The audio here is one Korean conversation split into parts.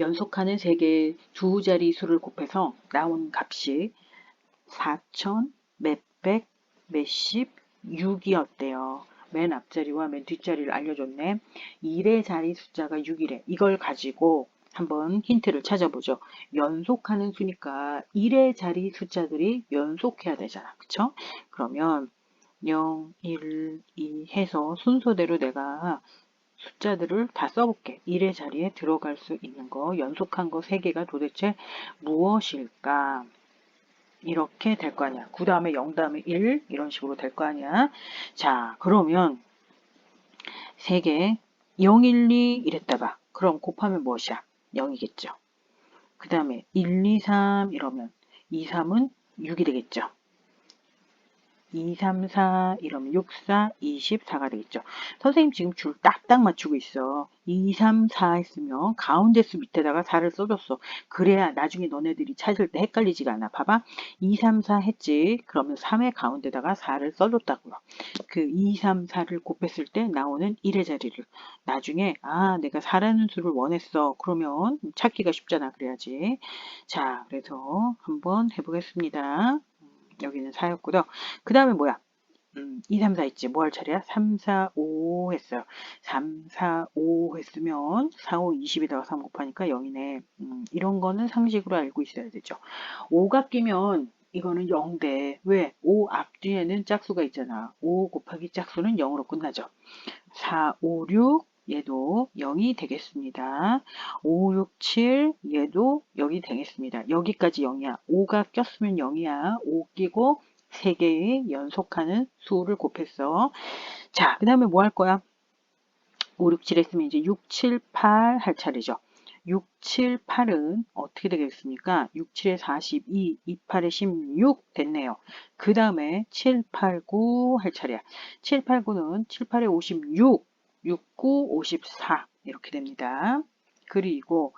연속하는 세 개의 두 자리 수를 곱해서 나온 값이 4천 몇백 몇십 6이었대요. 맨 앞자리와 맨 뒷자리를 알려줬네. 1의 자리 숫자가 6이래. 이걸 가지고 한번 힌트를 찾아보죠. 연속하는 수니까 1의 자리 숫자들이 연속해야 되잖아. 그쵸? 그러면 0, 1, 2 해서 순서대로 내가 숫자들을 다 써볼게. 1의 자리에 들어갈 수 있는 거, 연속한 거 3개가 도대체 무엇일까? 이렇게 될 거 아니야. 9 다음에 0 다음에 1 이런 식으로 될 거 아니야. 자 그러면 3개 0, 1, 2 이랬다 봐. 그럼 곱하면 무엇이야? 0이겠죠. 그 다음에 1, 2, 3 이러면 2, 3은 6이 되겠죠. 2, 3, 4 이러면 6, 4, 24가 되겠죠. 선생님 지금 줄 딱딱 맞추고 있어. 2, 3, 4 했으면 가운데 수 밑에다가 4를 써줬어. 그래야 나중에 너네들이 찾을 때 헷갈리지가 않아. 봐봐. 2, 3, 4 했지. 그러면 3의 가운데다가 4를 써줬다고요. 그 2, 3, 4를 곱했을 때 나오는 1의 자리를 나중에 아 내가 4라는 수를 원했어. 그러면 찾기가 쉽잖아. 그래야지. 자 그래서 한번 해보겠습니다. 여기는 4였고요. 그 다음에 뭐야? 음, 2, 3, 4 있지. 뭐 할 차례야? 3, 4, 5 했어요. 3, 4, 5 했으면 4, 5, 20에다가 3 곱하니까 0이네. 음, 이런 거는 상식으로 알고 있어야 되죠. 5가 끼면 이거는 0대. 왜? 5 앞뒤에는 짝수가 있잖아. 5 곱하기 짝수는 0으로 끝나죠. 4, 5, 6 얘도 0이 되겠습니다. 5, 6, 7 얘도 여기 되겠습니다. 여기까지 0이야. 5가 꼈으면 0이야. 5 끼고 3개의 연속하는 수를 곱했어. 자, 그 다음에 뭐 할 거야? 5, 6, 7 했으면 이제 6, 7, 8 할 차례죠. 6, 7, 8은 어떻게 되겠습니까? 6, 7에 42, 2, 8에 16 됐네요. 그 다음에 7, 8, 9 할 차례야. 7, 8, 9는 7, 8에 56, 6, 9, 54 이렇게 됩니다. 그리고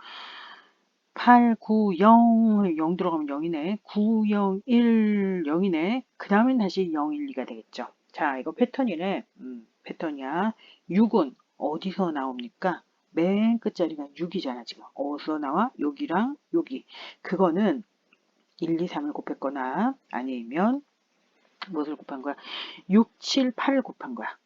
8, 9, 0, 0 들어가면 0이네. 9, 0, 1, 0이네. 그 다음엔 다시 0, 1, 2가 되겠죠. 자, 이거 패턴이네. 음, 패턴이야. 6은 어디서 나옵니까? 맨 끝자리가 6이잖아, 지금. 어디서 나와? 여기랑 여기. 그거는 1, 2, 3을 곱했거나 아니면 무엇을 곱한 거야? 6, 7, 8을 곱한 거야.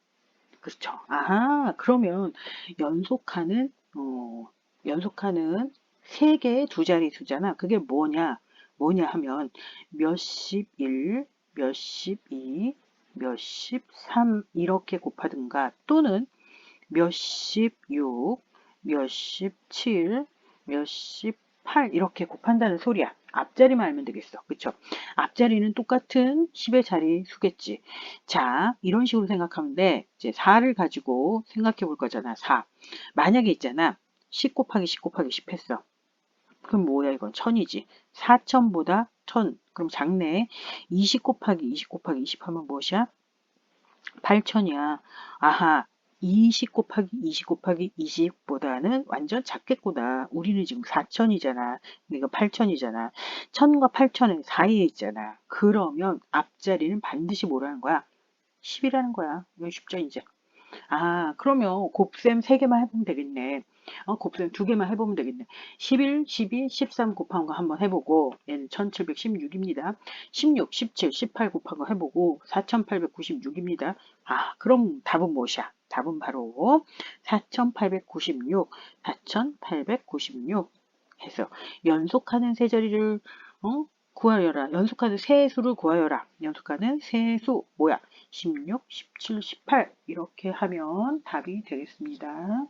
그렇죠. 아하, 그러면 연속하는, 어, 연속하는 세 개의 두 자리 수잖아. 그게 뭐냐? 뭐냐 하면 몇십 일, 몇십 이, 몇십 삼 이렇게 곱하든가 또는 몇십 육, 몇십 칠, 몇십 팔 이렇게 곱한다는 소리야. 앞자리만 알면 되겠어. 그쵸? 앞자리는 똑같은 10의 자리 수겠지. 자, 이런 식으로 생각하면 돼. 이제 4를 가지고 생각해 볼 거잖아. 4. 만약에 있잖아. 10 곱하기 10 곱하기 10 했어. 그럼 뭐야 이건 1000이지. 4000보다 1000. 그럼 작네. 20 곱하기 20 곱하기 20 하면 무엇이야? 8000이야. 아하. 20 곱하기 20 곱하기 20보다는 완전 작겠구나. 우리는 지금 4천이잖아. 이거 8천이잖아. 1000과 8천은 사이에 있잖아. 그러면 앞자리는 반드시 뭐라는 거야? 10이라는 거야. 이건 쉽죠, 이제. 아, 그러면 곱셈 3개만 해보면 되겠네. 어, 곱셈 2개만 해보면 되겠네. 11, 12, 13 곱한 거 한번 해보고 얘는 1716입니다. 16, 17, 18 곱한 거 해보고 4896입니다. 아, 그럼 답은 무엇이야? 답은 바로 4896, 4896 해서 연속하는 세 자리를 어? 구하여라. 연속하는 세 수를 구하여라. 연속하는 세수 뭐야? 16, 17, 18 이렇게 하면 답이 되겠습니다.